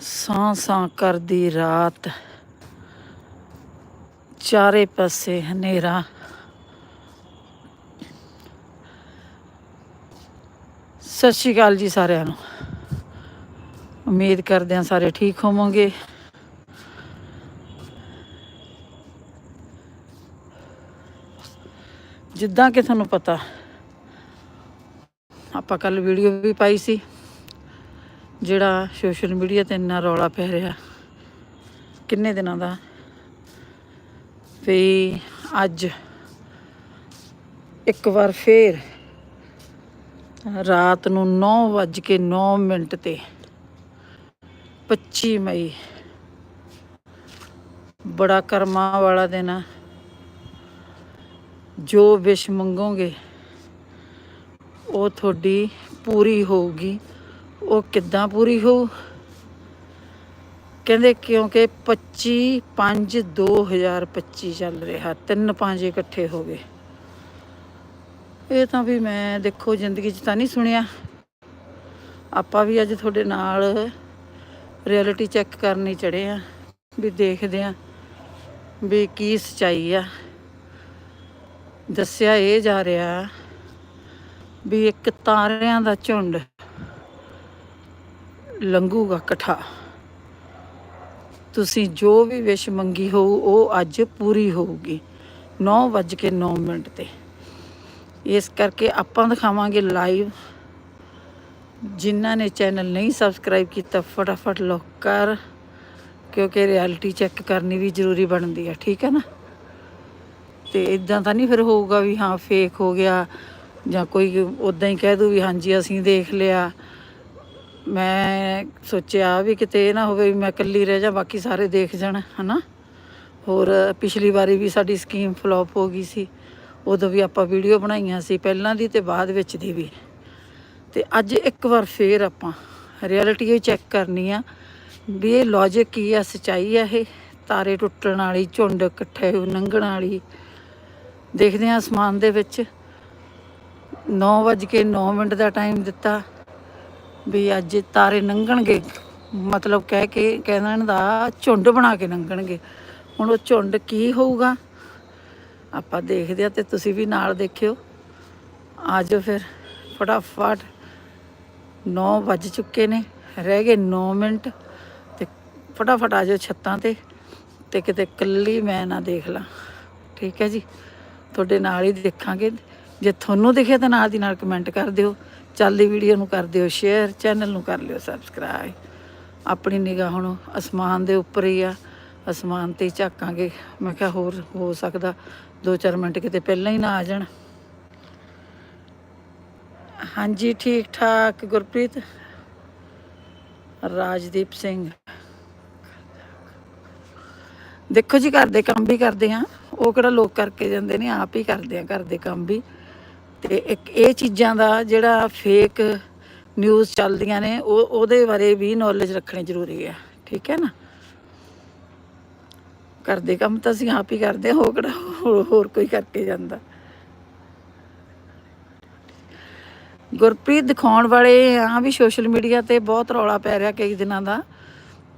ਸਾਂ ਸਾਂ ਕਰਦੀ ਰਾਤ। ਚਾਰੇ ਪਾਸੇ ਹਨੇਰਾ। ਸਤਿ ਸ਼੍ਰੀ ਅਕਾਲ ਜੀ ਸਾਰਿਆਂ ਨੂੰ। ਉਮੀਦ ਕਰਦੇ ਹਾਂ ਸਾਰੇ ਠੀਕ ਹੋਵੋਗੇ। ਜਿੱਦਾਂ ਕਿ ਤੁਹਾਨੂੰ ਪਤਾ, ਆਪਾਂ ਕੱਲ ਵੀਡੀਓ ਵੀ ਪਾਈ ਸੀ। ਜਿਹੜਾ ਸੋਸ਼ਲ ਮੀਡੀਆ ਤੇ ਇੰਨਾ ਰੌਲਾ ਪੈ ਰਿਹਾ। ਕਿੰਨੇ ਦਿਨਾਂ ਦਾ? ਵੀ ਅੱਜ ਇੱਕ ਵਾਰ ਫੇਰ ਰਾਤ ਨੂੰ 9:09 ਮਿੰਟ ਤੇ 25 ਮਈ। ਬੜਾ ਕਰਮਾ ਵਾਲਾ ਦਿਨ ਆ। ਜੋ ਵਿਸ਼ ਮੰਗੋਗੇ, ਉਹ ਤੁਹਾਡੀ ਪੂਰੀ ਹੋਊਗੀ। ਉਹ ਕਿੱਦਾਂ ਪੂਰੀ ਹੋਊ ਕਹਿੰਦੇ ਕਿਉਂਕਿ 25 5 2025 ਚੱਲ ਰਿਹਾ, ਤਿੰਨ ਪੰਜ ਇਕੱਠੇ ਹੋ ਗਏ। ਇਹ ਤਾਂ ਵੀ ਮੈਂ ਦੇਖੋ, ਜ਼ਿੰਦਗੀ 'ਚ ਤਾਂ ਨਹੀਂ ਸੁਣਿਆ। ਆਪਾਂ ਵੀ ਅੱਜ ਤੁਹਾਡੇ ਨਾਲ ਰਿਐਲਿਟੀ ਚੈੱਕ ਕਰਨੀ ਚੜੇ ਆ, ਵੀ ਦੇਖਦੇ ਆ ਵੀ ਕੀ ਸਚਾਈ ਆ। ਦੱਸਿਆ ਇਹ ਜਾ ਰਿਹਾ ਵੀ ਇੱਕ ਤਾਰਿਆਂ ਦਾ ਝੁੰਡ ਲੰਘੂਗਾ ਕਠਾ ਤੁਸੀਂ ਜੋ ਵੀ ਵਿਸ਼ ਮੰਗੀ ਹੋਊ, ਉਹ ਅੱਜ ਪੂਰੀ ਹੋਊਗੀ। 9:09 ਮਿੰਟ ਤੇ। ਇਸ ਕਰਕੇ ਆਪਾਂ ਦਿਖਾਵਾਂਗੇ ਲਾਈਵ ਜਿਨ੍ਹਾਂ ਨੇ ਚੈਨਲ ਨਹੀਂ ਸਬਸਕ੍ਰਾਈਬ ਕੀਤਾ, ਫਟਾਫਟ ਲੋਕ ਕਰ, ਕਿਉਂਕਿ ਰਿਐਲਿਟੀ ਚੈੱਕ ਕਰਨੀ ਵੀ ਜ਼ਰੂਰੀ ਬਣਦੀ ਹੈ ਠੀਕ ਹੈ ਨਾ? ਤੇ ਇਦਾਂ ਤਾਂ ਨਹੀਂ ਫਿਰ ਹੋਊਗਾ ਵੀ ਹਾਂ ਫੇਕ ਹੋ ਗਿਆ ਜਾਂ ਕੋਈ ਉਦਾਂ ਹੀ ਕਹਿ ਦੂ ਵੀ ਹਾਂਜੀ, ਅਸੀਂ ਦੇਖ ਲਿਆ। ਮੈਂ ਸੋਚਿਆ ਵੀ ਕਿਤੇ ਇਹ ਨਾ ਹੋਵੇ ਵੀ ਮੈਂ ਇਕੱਲੀ ਰਹਿ ਜਾ ਬਾਕੀ ਸਾਰੇ ਦੇਖ ਜਾਣ, ਹਨਾ? ਹੋਰ ਪਿਛਲੀ ਵਾਰੀ ਵੀ ਸਾਡੀ ਸਕੀਮ ਫਲॉप ਹੋ ਗਈ ਸੀ, ਉਦੋਂ ਵੀ ਆਪਾਂ ਵੀਡੀਓ ਬਣਾਈਆਂ ਸੀ, ਪਹਿਲਾਂ ਦੀ ਤੇ ਬਾਅਦ ਵਿੱਚ ਦੀ ਵੀ। ਤੇ ਅੱਜ ਇੱਕ ਵਾਰ ਫੇਰ ਆਪਾਂ ਰਿਐਲਿਟੀ ਇਹ ਚੈੱਕ ਕਰਨੀ ਆ ਵੀ ਇਹ ਲੌਜਿਕ ਕੀ ਆ, ਸਚਾਈ ਆ ਇਹ? ਤਾਰੇ ਟੁੱਟਣ ਵਾਲੀ, ਝੁੰਡ ਇਕੱਠੇ ਲੰਘਣ ਵਾਲੀ। ਦੇਖਦੇ ਆ ਅਸਮਾਨ ਦੇ ਵਿੱਚ। 9:09 ਮਿੰਟ ਦਾ ਟਾਈਮ ਦਿੱਤਾ। ਵੀ ਅੱਜ ਤਾਰੇ ਲੰਘਣਗੇ ਮਤਲਬ ਕਹਿ ਕੇ ਕਹਿਣ ਦਾ ਝੁੰਡ ਬਣਾ ਕੇ ਲੰਘਣਗੇ ਹੁਣ ਉਹ ਝੁੰਡ ਕੀ ਹੋਊਗਾ? ਆਪਾਂ ਦੇਖਦੇ ਆ ਤੇ ਤੁਸੀਂ ਵੀ ਨਾਲ ਦੇਖਿਓ। ਆਜੋ ਫਿਰ, ਫਟਾਫਟ। 9 ਵੱਜ ਚੁੱਕੇ ਨੇ, ਰਹਿ ਗਏ 9 ਮਿੰਟ। ਤੇ ਫਟਾਫਟ ਆਜੋ ਛੱਤਾਂ ਤੇ ਤੇ ਕਿਤੇ ਕੱਲੀ ਮੈਂ ਨਾ ਦੇਖ ਲਾਂ। ਠੀਕ ਹੈ ਜੀ? ਤੁਹਾਡੇ ਨਾਲ ਹੀ ਦੇਖਾਂਗੇ। ਜੇ ਤੁਹਾਨੂੰ ਦਿਖੇ ਤਾਂ ਨਾਲ ਦੀ ਨਾਲ ਕਮੈਂਟ ਕਰ ਦਿਓ। ਚੱਲਦੀ ਵੀਡੀਓ ਨੂੰ ਕਰ ਦਿਓ ਸ਼ੇਅਰ ਚੈਨਲ ਨੂੰ ਕਰ ਲਿਓ ਸਬਸਕ੍ਰਾਈਬ ਆਪਣੀ ਨਿਗਾਹ ਹੁਣ ਅਸਮਾਨ ਦੇ ਉੱਪਰ ਹੀ ਆ। ਅਸਮਾਨ ਤੇ ਝਾਕਾਂਗੇ। ਮੈਂ ਕਿਹਾ ਹੋਰ ਹੋ ਸਕਦਾ 2-4 ਮਿੰਟ ਕਿਤੇ ਪਹਿਲਾਂ ਹੀ ਨਾ ਆ ਜਾਣ। ਹਾਂਜੀ, ਠੀਕ ਠਾਕ, ਗੁਰਪ੍ਰੀਤ। ਰਾਜਦੀਪ ਸਿੰਘ। ਦੇਖੋ ਜੀ, ਘਰ ਦੇ ਕੰਮ ਵੀ ਕਰਦੇ ਆ। ਉਹ ਕਿਹੜਾ ਲੋਕ ਕਰਕੇ ਜਾਂਦੇ ਨੇ, ਆਪ ਹੀ ਕਰਦੇ ਆ ਘਰ ਦੇ ਕੰਮ ਵੀ। ਤੇ ਇੱਕ ਇਹ ਚੀਜ਼ਾਂ ਦਾ ਜਿਹੜਾ ਫੇਕ ਨਿਊਜ਼ ਚੱਲਦੀਆਂ ਨੇ, ਉਹ ਉਹਦੇ ਬਾਰੇ ਵੀ ਨੌਲੇਜ ਰੱਖਣੀ ਜ਼ਰੂਰੀ ਹੈ। ਠੀਕ ਹੈ ਨਾ? ਘਰ ਦੇ ਕੰਮ ਤਾਂ ਅਸੀਂ ਆਪ ਹੀ ਕਰਦੇ ਆ ਉਹ ਕਿਹੜਾ ਹੋਰ- ਹੋਰ ਕੋਈ ਕਰਕੇ ਜਾਂਦਾ। ਗੁਰਪ੍ਰੀਤ ਦਿਖਾਉਣ ਵਾਲੇ ਆ ਵੀ ਸੋਸ਼ਲ ਮੀਡੀਆ ਤੇ ਬਹੁਤ ਰੌਲਾ ਪੈ ਰਿਹਾ ਕਈ ਦਿਨਾਂ ਦਾ।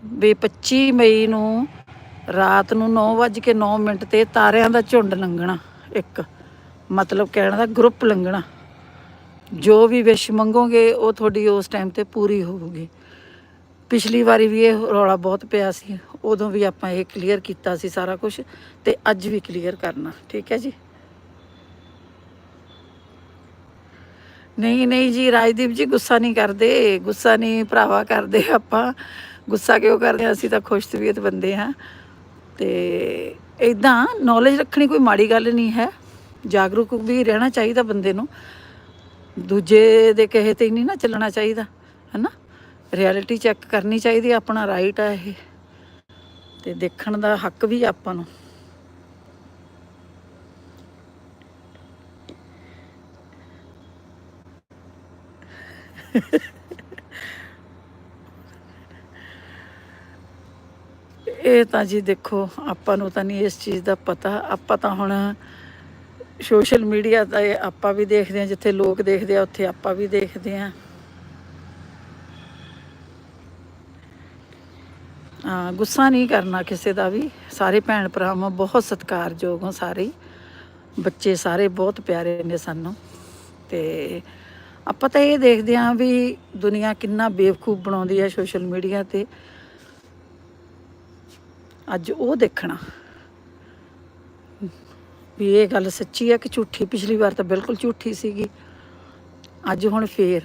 ਵੀ 25 ਮਈ ਨੂੰ ਰਾਤ ਨੂੰ 9:09 ਮਿੰਟ ਤੇ ਤਾਰਿਆਂ ਦਾ ਝੁੰਡ ਲੰਘਣਾ, ਇੱਕ। ਮਤਲਬ ਕਹਿਣ ਦਾ ਗਰੁੱਪ ਲੰਘਣਾ। ਜੋ ਵੀ ਵਿਸ਼ ਮੰਗੋਗੇ, ਉਹ ਤੁਹਾਡੀ ਉਸ ਟਾਈਮ ਤੇ ਪੂਰੀ ਹੋਊਗੀ। ਪਿਛਲੀ ਵਾਰੀ ਵੀ ਇਹ ਰੌਲਾ ਬਹੁਤ ਪਿਆ ਸੀ। ਉਦੋਂ ਵੀ ਆਪਾਂ ਇਹ ਕਲੀਅਰ ਕੀਤਾ ਸੀ ਸਾਰਾ ਕੁਝ ਤੇ ਅੱਜ ਵੀ ਕਲੀਅਰ ਕਰਨਾ। ਠੀਕ ਹੈ ਜੀ? ਨਹੀਂ ਨਹੀਂ ਜੀ, ਰਾਜਦੀਪ ਜੀ ਗੁੱਸਾ ਨਹੀਂ ਕਰਦੇ। ਗੁੱਸਾ ਨਹੀਂ ਭਰਾਵਾ ਕਰਦੇ ਆਪਾਂ। ਗੁੱਸਾ ਕਿਉਂ ਕਰਦੇ? ਅਸੀਂ ਤਾਂ ਖੁਸ਼ ਤਬੀਅਤ ਬੰਦੇ ਹਾਂ। ਤੇ ਇਦਾਂ ਨੌਲੇਜ ਰੱਖਣੀ ਕੋਈ ਮਾੜੀ ਗੱਲ ਨਹੀਂ ਹੈ। ਜਾਗਰੂਕ ਵੀ ਰਹਿਣਾ ਚਾਹੀਦਾ ਬੰਦੇ ਨੂੰ। ਦੂਜੇ ਦੇ ਕਹੇ ਤੇ ਨਹੀਂ ਨਾ ਚੱਲਣਾ ਚਾਹੀਦਾ, ਹੈਨਾ? ਰਿਐਲਿਟੀ ਚੈੱਕ ਕਰਨੀ ਚਾਹੀਦੀ ਆਪਣਾ ਰਾਈਟ ਆ ਇਹ। ਤੇ ਦੇਖਣ ਦਾ ਹੱਕ ਵੀ ਆਪਾਂ ਨੂੰ। ਇਹ ਤਾਂ ਜੀ ਦੇਖੋ, ਆਪਾਂ ਨੂੰ ਤਾਂ ਨਹੀਂ ਇਸ ਚੀਜ਼ ਦਾ ਪਤਾ। ਆਪਾਂ ਤਾਂ ਹੁਣ ਸੋਸ਼ਲ ਮੀਡੀਆ ਦਾ ਆਪਾਂ ਵੀ ਦੇਖਦੇ ਹਾਂ, ਜਿੱਥੇ ਲੋਕ ਦੇਖਦੇ ਆ, ਉੱਥੇ ਆਪਾਂ ਵੀ ਦੇਖਦੇ ਹਾਂ, ਗੁੱਸਾ ਨਹੀਂ ਕਰਨਾ ਕਿਸੇ ਦਾ ਵੀ। ਸਾਰੇ ਭੈਣ ਭਰਾਵਾਂ ਬਹੁਤ ਸਤਿਕਾਰਯੋਗ ਹੋ ਸਾਰੇ। ਬੱਚੇ ਸਾਰੇ ਬਹੁਤ ਪਿਆਰੇ ਨੇ ਸਾਨੂੰ। ਤੇ ਆਪਾਂ ਤਾਂ ਇਹ ਦੇਖਦੇ ਹਾਂ ਵੀ ਦੁਨੀਆ ਕਿੰਨਾ ਬੇਵਕੂਫ ਬਣਾਉਂਦੀ ਹੈ ਸੋਸ਼ਲ ਮੀਡੀਆ ਤੇ। ਅੱਜ ਉਹ ਦੇਖਣਾ। ਵੀ ਇਹ ਗੱਲ ਸੱਚੀ ਹੈ ਕਿ ਝੂਠੀ? ਪਿਛਲੀ ਵਾਰ ਤਾਂ ਬਿਲਕੁਲ ਝੂਠੀ ਸੀਗੀ। ਅੱਜ ਹੁਣ ਫੇਰ।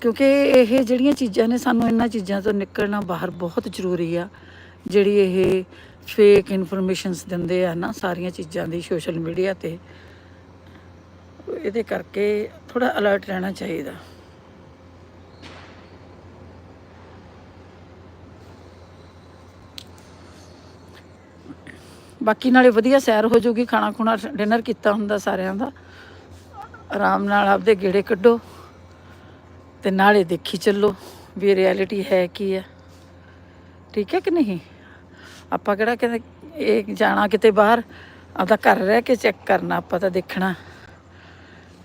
ਕਿਉਂਕਿ ਇਹ ਜਿਹੜੀਆਂ ਚੀਜ਼ਾਂ ਨੇ, ਸਾਨੂੰ ਇਹਨਾਂ ਚੀਜ਼ਾਂ ਤੋਂ ਨਿਕਲਣਾ ਬਾਹਰ ਬਹੁਤ ਜ਼ਰੂਰੀ ਆ। ਜਿਹੜੀ ਇਹ ਫੇਕ ਇਨਫੋਰਮੇਸ਼ਨਸ ਦਿੰਦੇ ਆ ਨਾ, ਸਾਰੀਆਂ ਚੀਜ਼ਾਂ ਦੀ ਸੋਸ਼ਲ ਮੀਡੀਆ ਤੇ, ਇਹਦੇ ਕਰਕੇ ਥੋੜਾ ਅਲਰਟ ਰਹਿਣਾ ਚਾਹੀਦਾ। ਬਾਕੀ ਨਾਲੇ ਵਧੀਆ ਸੈਰ ਹੋ ਜਾਊਗੀ, ਖਾਣਾ ਖੁਣਾ ਡਿਨਰ ਕੀਤਾ ਹੁੰਦਾ ਸਾਰਿਆਂ ਦਾ। ਆਰਾਮ ਨਾਲ ਆਪਦੇ ਗੇੜੇ ਕੱਢੋ ਤੇ ਨਾਲੇ ਦੇਖੀ ਚੱਲੋ ਵੀ ਰਿਐਲਿਟੀ ਹੈ ਕੀ ਹੈ। ਠੀਕ ਹੈ ਕਿ ਨਹੀਂ? ਆਪਾਂ ਕਿਹੜਾ ਕਹਿੰਦੇ ਇਹ ਜਾਣਾ ਕਿਤੇ ਬਾਹਰ, ਆਪਦਾ ਘਰ ਰਹਿ ਕੇ ਚੈੱਕ ਕਰਨਾ, ਆਪਾਂ ਤਾਂ ਦੇਖਣਾ।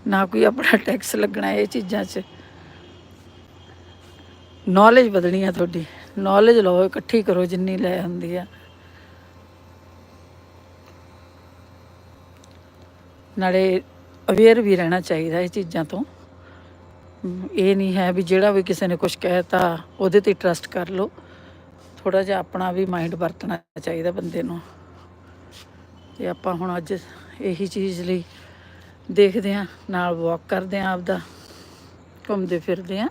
ਨਾ ਕੋਈ ਆਪਣਾ ਟੈਕਸ ਲੱਗਣਾ ਇਹ ਚੀਜ਼ਾਂ 'ਚ। ਨੌਲੇਜ ਵਧਣੀ ਆ ਤੁਹਾਡੀ। ਨੌਲੇਜ ਲਓ, ਇਕੱਠੀ ਕਰੋ ਜਿੰਨੀ ਲੈ ਹੁੰਦੀ ਆ। ਨਾਲੇ ਅਵੇਅਰ ਵੀ ਰਹਿਣਾ ਚਾਹੀਦਾ ਇਹ ਚੀਜ਼ਾਂ ਤੋਂ। ਇਹ ਨਹੀਂ ਹੈ ਵੀ ਜਿਹੜਾ ਵੀ ਕਿਸੇ ਨੇ ਕੁਝ ਕਹਿਤਾ, ਉਹਦੇ ਤੇ ਟਰਸਟ ਕਰ ਲਓ। ਥੋੜਾ ਜਿਹਾ ਆਪਣਾ ਵੀ ਮਾਈਂਡ ਵਰਤਣਾ ਚਾਹੀਦਾ ਬੰਦੇ ਨੂੰ। ਤੇ ਆਪਾਂ ਹੁਣ ਅੱਜ ਇਹੀ ਚੀਜ਼ ਲਈ ਦੇਖਦੇ ਆਂ ਨਾਲ ਵਾਕ ਕਰਦੇ ਆਂ ਆਪਦਾ, ਘੁੰਮਦੇ ਫਿਰਦੇ ਆਂ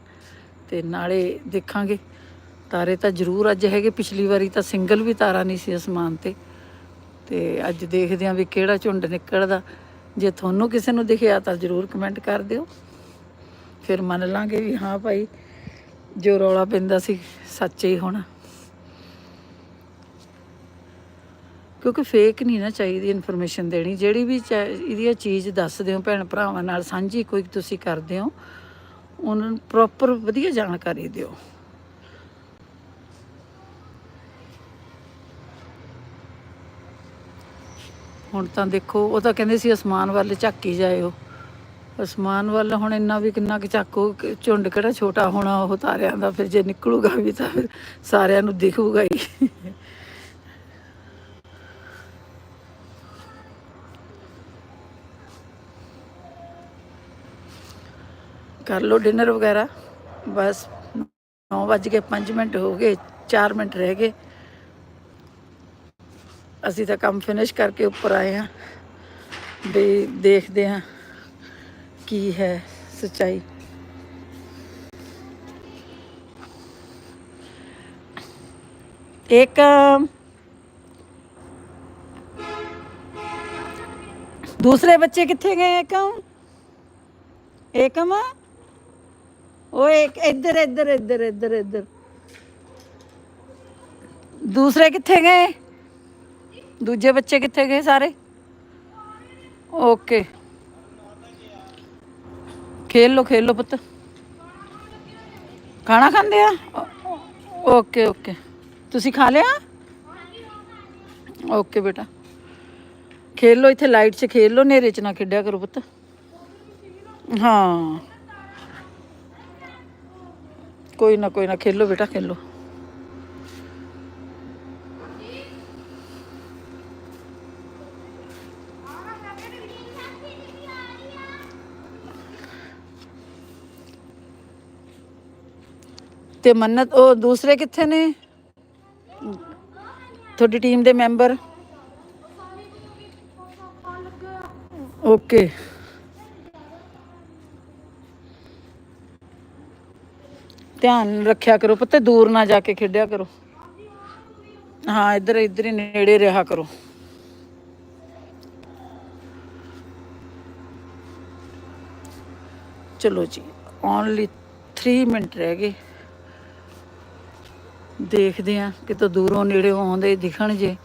ਤੇ ਨਾਲੇ ਦੇਖਾਂਗੇ, ਤਾਰੇ ਤਾਂ ਜ਼ਰੂਰ ਅੱਜ ਹੈਗੇ, ਪਿਛਲੀ ਵਾਰੀ ਤਾਂ ਸਿੰਗਲ ਵੀ ਤਾਰਾ ਨਹੀਂ ਸੀ ਅਸਮਾਨ ਤੇ। ਤੇ ਅੱਜ ਦੇਖਦੇ ਆਂ ਵੀ ਕਿਹੜਾ ਝੁੰਡ ਨਿਕਲਦਾ। ਜੇ ਤੁਹਾਨੂੰ ਕਿਸੇ ਨੂੰ ਦਿਖਿਆ ਤਾਂ ਜ਼ਰੂਰ ਕਮੈਂਟ ਕਰ ਦਿਓ। ਫਿਰ ਮੰਨ ਲਾਂਗੇ ਵੀ ਹਾਂ ਭਾਈ, ਜੋ ਰੌਲਾ ਪੈਂਦਾ ਸੀ ਸੱਚ ਹੀ ਹੋਣਾ। ਕਿਉਂਕਿ ਫੇਕ ਨਹੀਂ ਨਾ ਚਾਹੀਦੀ ਇਨਫੋਰਮੇਸ਼ਨ ਦੇਣੀ। ਜਿਹੜੀ ਵੀ ਚਾ- ਇਹਦੀ ਚੀਜ਼ ਦੱਸਦੇ ਹੋ ਭੈਣ ਭਰਾਵਾਂ ਨਾਲ, ਸਾਂਝੀ ਕੋਈ ਤੁਸੀਂ ਕਰਦੇ ਹੋ ਉਹਨਾਂ ਨੂੰ ਪ੍ਰੋਪਰ ਵਧੀਆ ਜਾਣਕਾਰੀ ਦਿਓ। ਹੁਣ ਤਾਂ ਦੇਖੋ, ਉਹ ਤਾਂ ਕਹਿੰਦੇ ਸੀ ਅਸਮਾਨ ਵੱਲ ਝਾਕੀ ਜਾਇਓ। ਅਸਮਾਨ ਵੱਲ ਹੁਣ ਇੰਨਾ ਵੀ ਕਿੰਨਾ ਕੁ ਝਾਕੋ ਝੁੰਡ ਕਿਹੜਾ ਛੋਟਾ ਹੋਣਾ, ਉਹ ਤਾਰਿਆਂ ਦਾ ਫਿਰ ਜੇ ਨਿਕਲੂਗਾ ਵੀ ਤਾਂ ਫਿਰ ਸਾਰਿਆਂ ਨੂੰ ਦਿਖੂਗਾ ਹੀ। ਕਰ ਲਓ ਡਿਨਰ ਵਗੈਰਾ। ਬਸ 9 ਵੱਜ ਕੇ 5 ਮਿੰਟ ਹੋ ਗਏ 4 ਮਿੰਟ ਰਹਿ ਗਏ। ਅਸੀਂ ਤਾਂ ਕੰਮ ਫਿਨਿਸ਼ ਕਰਕੇ ਉੱਪਰ ਆਏ ਹਾਂ ਵੀ ਦੇਖਦੇ ਹਾਂ ਕੀ ਹੈ ਸੱਚਾਈ। ਇੱਕ ਦੂਸਰੇ ਬੱਚੇ ਕਿੱਥੇ ਗਏ ਏਕਮ? ਏਕਮ? ਓਏ ਇੱਕ ਇੱਧਰ ਇੱਧਰ ਇੱਧਰ ਇੱਧਰ ਇੱਧਰ। ਦੂਸਰੇ ਕਿੱਥੇ ਗਏ? ਦੂਜੇ ਬੱਚੇ ਕਿੱਥੇ ਗਏ ਸਾਰੇ? ਓਕੇ ਖੇਲ ਲੋ ਖੇਲ ਲੋ ਪੁੱਤ। ਖਾਣਾ ਖਾਂਦੇ ਆ? ਓਕੇ ਓਕੇ ਤੁਸੀਂ ਖਾ ਲਿਆ? ਓਕੇ ਬੇਟਾ। ਖੇਲ ਲੋ ਇੱਥੇ ਲਾਈਟ 'ਚ, ਖੇਲ ਲੋ ਨੇਰੇ 'ਚ ਨਾ ਖੇਡਿਆ ਕਰੋ ਪੁੱਤ। ਹਾਂ। ਕੋਈ ਨਾ ਕੋਈ ਨਾ, ਖੇਲੋ ਬੇਟਾ, ਖੇਲੋ। ਤੇ ਮੰਨਤ, ਉਹ ਦੂਸਰੇ ਕਿੱਥੇ ਨੇ? ਤੁਹਾਡੀ ਟੀਮ ਦੇ ਮੈਂਬਰ? ਓਕੇ ਧਿਆਨ ਰੱਖਿਆ ਕਰੋ ਪੁੱਤੇ, ਦੂਰ ਨਾ ਜਾ ਕੇ ਖੇਡਿਆ ਕਰੋ। ਹਾਂ, ਇੱਧਰ ਇੱਧਰ ਹੀ ਨੇੜੇ ਰਿਹਾ ਕਰੋ। ਚਲੋ ਜੀ ਓਨਲੀ 3 ਮਿੰਟ ਰਹਿ ਗਏ। ਦੇਖਦੇ ਆ ਕਿਤੋਂ ਦੂਰੋਂ ਨੇੜੇੋਂ ਆਉਂਦੇ ਦਿਖਣ ਜੇ।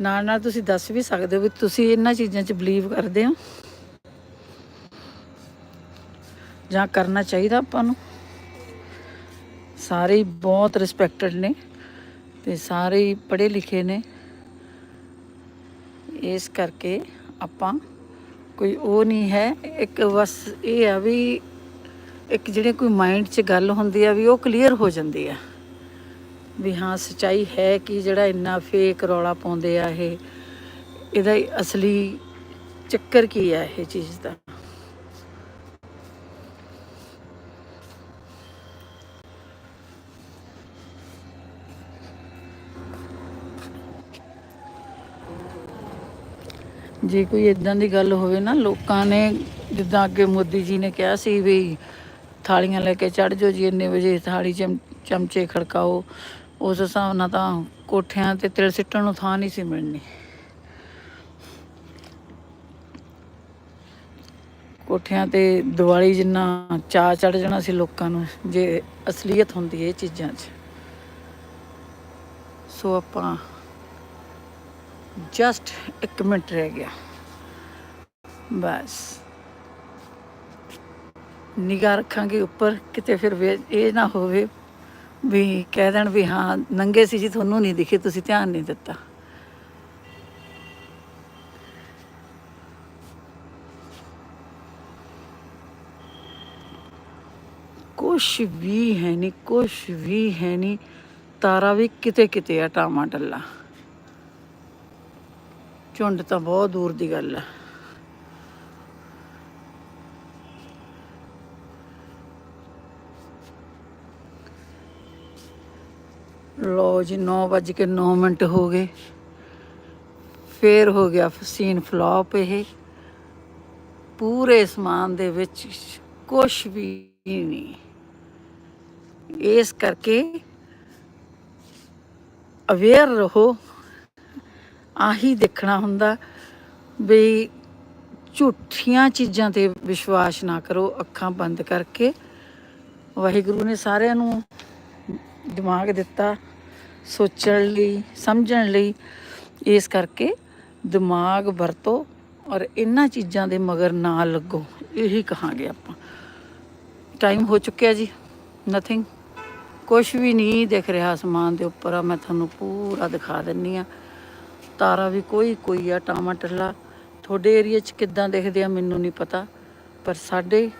ਨਾਲ ਨਾਲ ਤੁਸੀਂ ਦੱਸ ਵੀ ਸਕਦੇ ਹੋ ਵੀ ਤੁਸੀਂ ਇਹਨਾਂ ਚੀਜ਼ਾਂ 'ਚ ਬਲੀਵ ਕਰਦੇ ਹੋ? ਜਾਂ ਕਰਨਾ ਚਾਹੀਦਾ ਆਪਾਂ ਨੂੰ? ਸਾਰੇ ਹੀ ਬਹੁਤ ਰਿਸਪੈਕਟਡ ਨੇ ਤੇ ਸਾਰੇ ਹੀ ਪੜ੍ਹੇ ਲਿਖੇ ਨੇ। ਇਸ ਕਰਕੇ ਆਪਾਂ ਕੋਈ ਉਹ ਨਹੀਂ ਹੈ। ਇੱਕ ਬਸ ਇਹ ਆ ਵੀ ਇੱਕ ਜਿਹੜੇ ਕੋਈ ਮਾਈਂਡ 'ਚ ਗੱਲ ਹੁੰਦੀ ਆ ਵੀ ਉਹ ਕਲੀਅਰ ਹੋ ਜਾਂਦੀ ਆ। ਵੀ ਹਾਂ, ਸਚਾਈ ਹੈ ਕਿ ਜਿਹੜਾ ਇੰਨਾ ਫੇਕ ਰੌਲਾ ਪਾਉਂਦੇ ਆ ਇਹ, ਇਹਦਾ ਅਸਲੀ ਚੱਕਰ ਕੀ ਆ ਇਹ ਚੀਜ਼ ਦਾ? ਜੇ ਕੋਈ ਇਦਾਂ ਦੀ ਗੱਲ ਹੋਵੇ ਨਾ, ਲੋਕਾਂ ਨੇ ਜਿੱਦਾਂ ਅੱਗੇ ਮੋਦੀ ਜੀ ਨੇ ਕਿਹਾ ਸੀ ਵੀ ਥਾਲੀਆਂ ਲੈ ਕੇ ਚੜ ਜਾਓ ਜੀ, ਇੰਨੇ ਵਜੇ ਥਾਲੀ ਚਮ ਚਮਚੇ ਖੜਕਾਓ, ਉਸ ਹਿਸਾਬ ਨਾਲ ਤਾਂ ਕੋਠਿਆਂ ਤੇ ਤਿਲ ਸਿੱਟਣ ਨੂੰ ਥਾਂ ਨਹੀਂ ਸੀ ਮਿਲਣੀ। ਕੋਠਿਆਂ ਤੇ ਦੀਵਾਲੀ ਜਿੰਨਾ ਚਾ ਚੜ ਜਾਣਾ ਸੀ ਲੋਕਾਂ ਨੂੰ, ਜੇ ਅਸਲੀਅਤ ਹੁੰਦੀ ਇਹ ਚੀਜ਼ਾਂ 'ਚ। ਸੋ ਆਪਾਂ ਜਸਟ ਇੱਕ ਮਿੰਟ ਰਹਿ ਗਿਆ। ਬਸ। ਨਿਗਾਹ ਰੱਖਾਂਗੇ ਉੱਪਰ, ਕਿਤੇ ਫਿਰ ਇਹ ਨਾ ਹੋਵੇ ਵੀ ਕਹਿ ਦੇਣ ਵੀ ਹਾਂ, ਨੰਗੇ ਸੀ ਜੀ, ਤੁਹਾਨੂੰ ਨਹੀਂ ਦਿਖੇ, ਤੁਸੀਂ ਧਿਆਨ ਨਹੀਂ ਦਿੱਤਾ। ਕੁਛ ਵੀ ਹੈ ਨਹੀਂ ਕੁਛ ਵੀ ਹੈ ਨਹੀਂ ਤਾਰਾ ਵੀ ਕਿਤੇ ਕਿਤੇ ਆ ਟਾਮਾ ਟੱਲਾ ਝੁੰਡ ਤਾਂ ਬਹੁਤ ਦੂਰ ਦੀ ਗੱਲ ਹੈ ਲੋ ਜੀ 9 ਵੱਜ ਕੇ 9 ਮਿੰਟ ਹੋ ਗਏ। ਫੇਰ ਹੋ ਗਿਆ ਸੀਨ ਫਲॉप ਇਹ। ਪੂਰੇ ਸਮਾਨ ਦੇ ਵਿੱਚ ਕੁਝ ਵੀ ਨਹੀਂ। ਇਸ ਕਰਕੇ ਅਵੇਅਰ ਰਹੋ। ਆਹੀ ਦੇਖਣਾ ਹੁੰਦਾ ਵੀ ਝੂਠੀਆਂ ਚੀਜ਼ਾਂ ਤੇ ਵਿਸ਼ਵਾਸ ਨਾ ਕਰੋ, ਅੱਖਾਂ ਬੰਦ ਕਰਕੇ। ਵਾਹਿਗੁਰੂ ਨੇ ਸਾਰਿਆਂ ਨੂੰ ਦਿਮਾਗ ਦਿੱਤਾ ਸੋਚਣ ਲਈ, ਸਮਝਣ ਲਈ। ਇਸ ਕਰਕੇ ਦਿਮਾਗ ਵਰਤੋ ਔਰ ਇਹਨਾਂ ਚੀਜ਼ਾਂ ਦੇ ਮਗਰ ਨਾ ਲੱਗੋ। ਇਹੀ ਕਹਾਂਗੇ ਆਪਾਂ। ਟਾਈਮ ਹੋ ਚੁੱਕਿਆ ਜੀ। ਨਥਿੰਗ ਕੁਝ ਵੀ ਨਹੀਂ ਦਿਖ ਰਿਹਾ ਅਸਮਾਨ ਦੇ ਉੱਪਰ। ਆ ਮੈਂ ਤੁਹਾਨੂੰ ਪੂਰਾ ਦਿਖਾ ਦਿੰਨੀ ਆ। ਤਾਰਾ ਵੀ ਕੋਈ ਕੋਈ ਆ ਟਾਮਾ ਟੱਲਾ। ਤੁਹਾਡੇ ਏਰੀਆ 'ਚ ਕਿੱਦਾਂ ਦਿਖਦੇ ਆ ਮੈਨੂੰ ਨਹੀਂ ਪਤਾ, ਪਰ ਸਾਡੇ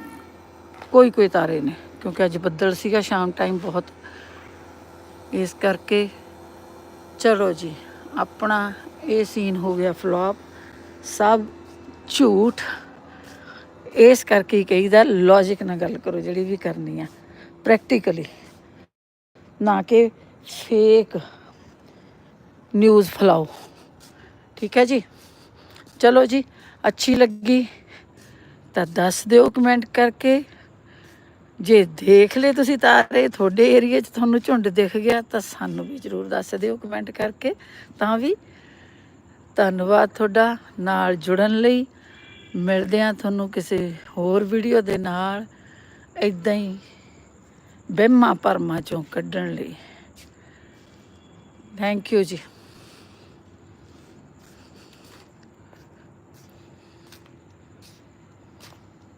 ਕੋਈ ਕੋਈ ਤਾਰੇ ਨੇ, ਕਿਉਂਕਿ ਅੱਜ ਬੱਦਲ ਸੀਗਾ, ਸ਼ਾਮ ਟਾਈਮ ਬਹੁਤ। ਇਸ ਕਰਕੇ ਚਲੋ ਜੀ, ਆਪਣਾ ਇਹ ਸੀਨ ਹੋ ਗਿਆ ਫਲॉप ਸਭ ਝੂਠ। ਇਸ ਕਰਕੇ ਹੀ ਕਹੀਦਾ ਲੌਜੀਕ ਨਾਲ ਗੱਲ ਕਰੋ ਜਿਹੜੀ ਵੀ ਕਰਨੀ ਆ ਪ੍ਰੈਕਟੀਕਲੀ ਨਾ ਕਿ ਫੇਕ ਨਿਊਜ਼ ਫੈਲਾਓ। ਠੀਕ ਹੈ ਜੀ? ਚਲੋ ਜੀ, ਅੱਛੀ ਲੱਗੀ। ਤਾਂ ਦੱਸ ਦਿਓ ਕਮੈਂਟ ਕਰਕੇ। ਜੇ ਦੇਖ ਲਏ ਤੁਸੀਂ ਤਾਰੇ, ਤੁਹਾਡੇ ਏਰੀਆ 'ਚ ਤੁਹਾਨੂੰ ਝੁੰਡ ਦਿਖ ਗਿਆ, ਤਾਂ ਸਾਨੂੰ ਵੀ ਜਰੂਰ ਦੱਸ ਦਿਓ ਕਮੈਂਟ ਕਰਕੇ। ਤਾਂ ਵੀ ਧੰਨਵਾਦ ਤੁਹਾਡਾ ਨਾਲ ਜੁੜਨ ਲਈ। ਮਿਲਦੇ ਆ ਤੁਹਾਨੂੰ ਕਿਸੇ ਹੋਰ ਵੀਡੀਓ ਦੇ ਨਾਲ। ਇਦਾਂ ਹੀ ਵਹਿਮਾਂ ਭਰਮਾਂ ਚੋਂ ਕੱਢਣ ਲਈ। ਥੈਂਕ ਯੂ ਜੀ।